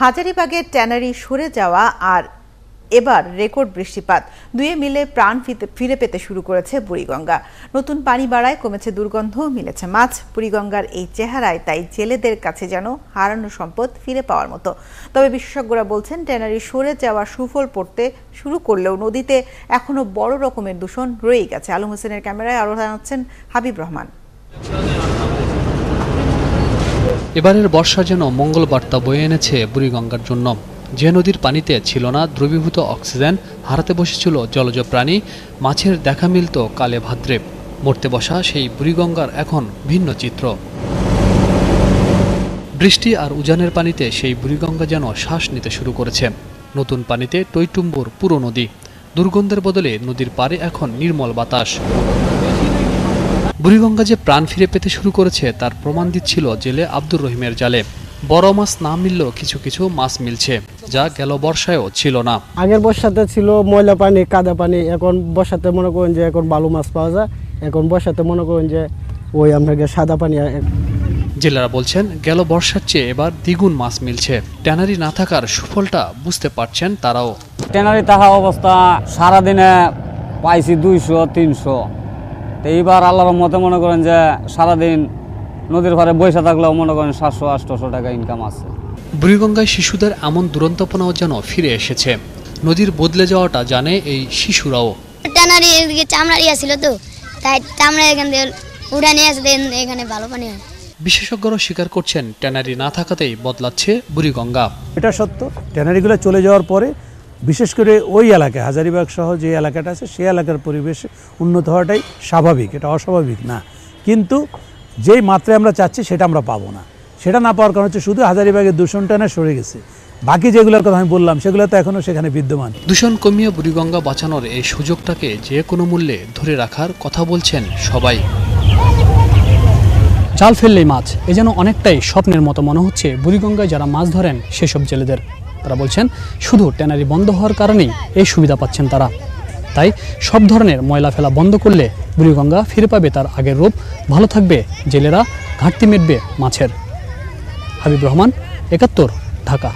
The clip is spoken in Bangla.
হাজারিবাগের ট্যানারি সরে যাওয়া আর এবার রেকর্ড বৃষ্টিপাত। দুয়ে মিলে প্রাণ ফিরে পেতে শুরু করেছে বুড়িগঙ্গা। নতুন পানি বাড়ায় কমেছে দুর্গন্ধ, মিলেছে মাছ। বুড়িগঙ্গার এই চেহারায় তাই জেলেদের কাছে যেন হারানো সম্পদ ফিরে পাওয়ার মতো। তবে বিশেষজ্ঞরা বলছেন, ট্যানারি সরে যাওয়া সুফল পড়তে শুরু করলেও নদীতে এখনও বড় রকমের দূষণ রয়েই গেছে। আলম হোসেনের ক্যামেরায় আরও জানাচ্ছেন হাবিব রহমান। এবারের বর্ষা যেন মঙ্গলবার্তা বয়ে এনেছে বুড়িগঙ্গার জন্য। যে নদীর পানিতে ছিল না দ্রবীভূত অক্সিজেন, হারাতে বসেছিল জলজ প্রাণী, মাছের দেখা মিলত কালে ভাদ্রে। মরতে বসা সেই বুড়িগঙ্গার এখন ভিন্ন চিত্র। বৃষ্টি আর উজানের পানিতে সেই বুড়িগঙ্গা যেন শ্বাস নিতে শুরু করেছে। নতুন পানিতে টইটুম্বুর পুরো নদী। দুর্গন্ধের বদলে নদীর পারে এখন নির্মল বাতাস। বুড়িগঙ্গা যে প্রাণ ফিরে পেতে শুরু করেছে তার প্রমাণ দিচ্ছিল জেলে আব্দুর রহিমের জালে। বড় মাছ না মিললেও কিছু কিছু মাছ মিলছে যা গেল বর্ষায়ও ছিল না। আগের বর্ষাতে ছিল ময়লা পানি কাদা পানি এখন বর্ষাতে মনে করেন যে এখন বালু মাছ পাওয়া যায় এখন বর্ষাতে মনে করেন যে ওই আপনাকে সাদা পানি জেলেরা বলছেন গেল বর্ষার চেয়ে এবার দ্বিগুণ মাছ মিলছে। ট্যানারি না থাকার সুফলটা বুঝতে পারছেন তারাও। ট্যানারি থাকা অবস্থা সারাদিনে পাইছি দুইশো তিনশো। তো এইবার আল্লাহর মতে মনে করেন যে সারাদিন নদীর পাড়ে বসে থাকলেও মনে করেন সাতশো আটশোশো টাকা ইনকাম আছে। বুড়িগঙ্গায় শিশুদের এমন দুরন্তপনাও যেন ফিরে এসেছে। নদীর বদলে যাওয়াটা জানে এই শিশুরাও। ট্যানারি এদিকে চামড়া ইয়া ছিল তো তাই চামড়া এখান থেকে উঠা নিয়ে আসতে এখানে ভালো পানি হয়। বিশেষজ্ঞরা স্বীকার করছেন ট্যানারি না থাকাতেই বদলাচ্ছে বুড়িগঙ্গা। এটা সত্য ট্যানারিগুলো চলে যাওয়ার পরে বিশেষ করে ওই এলাকায় হাজারিবাগ সহ যে এলাকাটা আছে সেই এলাকার পরিবেশ উন্নত হওয়াটাই স্বাভাবিক এটা অস্বাভাবিক না। কিন্তু যেই মাত্রায় আমরা চাচ্ছি সেটা আমরা পাবো না। সেটা না পাওয়ার কারণ হচ্ছে শুধু হাজারিবাগের দূষণটা না সরে গেছে। বাকি যেগুলোর কথা আমি বললাম সেগুলো তো এখনও সেখানে বিদ্যমান। দূষণ কমিয়ে বুড়িগঙ্গা বাঁচানোর এই সুযোগটাকে যে কোনো মূল্যে ধরে রাখার কথা বলছেন সবাই। জাল ফেললেই মাছ এ যেন অনেকটাই স্বপ্নের মতো মনে হচ্ছে বুড়িগঙ্গায় যারা মাছ ধরেন সেসব জেলেদের। তারা বলছেন, শুধু ট্যানারি বন্ধ হওয়ার কারণেই এই সুবিধা পাচ্ছেন তারা। তাই সব ধরনের ময়লা ফেলা বন্ধ করলে বুড়িগঙ্গা ফিরে পাবে তার আগের রূপ। ভালো থাকবে জেলেরা, ঘাটতি মেটবে মাছের। হাবিব রহমান, একাত্তর, ঢাকা।